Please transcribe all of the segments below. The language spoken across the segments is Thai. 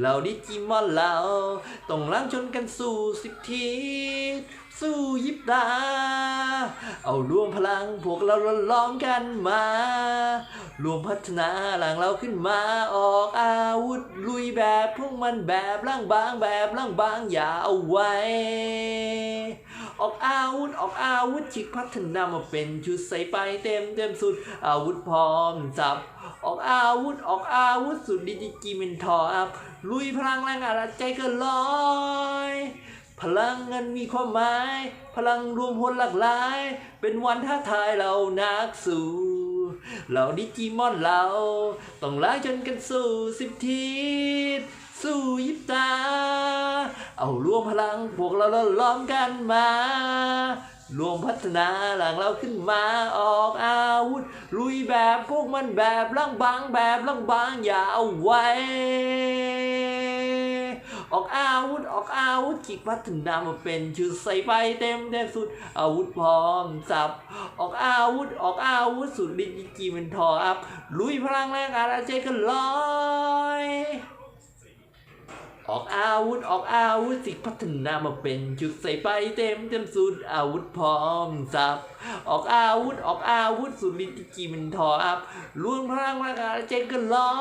เราดิจิมอนเราต้องล้างชนกันสู่สิบทิศสู้ยิบตา เอารวมพลังพวกเราล้อมกันมา รวมพัฒนาหลังเราขึ้นมาออกอาวุธลุยแบบพวกมันแบบล่างบางแบบล่างบางอย่าเอาไว้ ออกอาวุธออกอาวุธจิกพัฒนามาเป็นชุดใส่ไปเต็มเต็มสุด อาวุธพร้อมจับ ออกอาวุธออกอาวุธสุดดิจิกิเมนทออัพลุยพลังแรงอาจใจเกินร้อยพลังเงินมีความหมาย พลังรวมพลหลากหลาย เป็นวันท้าทายเรานักสู้เราดิจิมอนเรา ต้องล้าจนกันสู่สิบทิศสู้ยิบตา เอารวมพลังพวกเราล้อมกันมา รวมพัฒนาหลังเราขึ้นมาออกอาวุธ ลุยแบบพวกมันแบบล่างบางแบบล่างบางอย่าเอาไว้ ออกอาวุธออกอาวุธจิกพัฒนามาเป็นชุดใส่ไปเต็มเต็มสุด อาวุธพร้อมสับ ออกอาวุธออกอาวุธสุดดิจิจีมันทออัพลุยพลังแรงอาราเจกันลอย ออกอาวุธออกอาวุธสิพัฒนามาเป็นชุดใส่ไปเต็มเต็มสุดอาวุธพร้อมสับออกอาวุธออกอาวุธสุดลิติจีมันทออัพรวมพลังร่ากายเจนกันลอ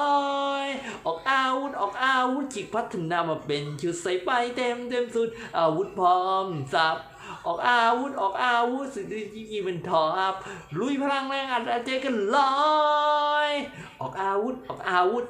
ยออกอาวุธออกอาวุธจิกพัฒนามาเป็นชุดใส่ไปเต็มเต็มสุดอาวุธพร้อมสับออกอาวุธออกอาวุธสุดลิติจีมันทออัพลุยพลังแรงอัดเจนกันลอย ออกอาวุธออกอาวุธ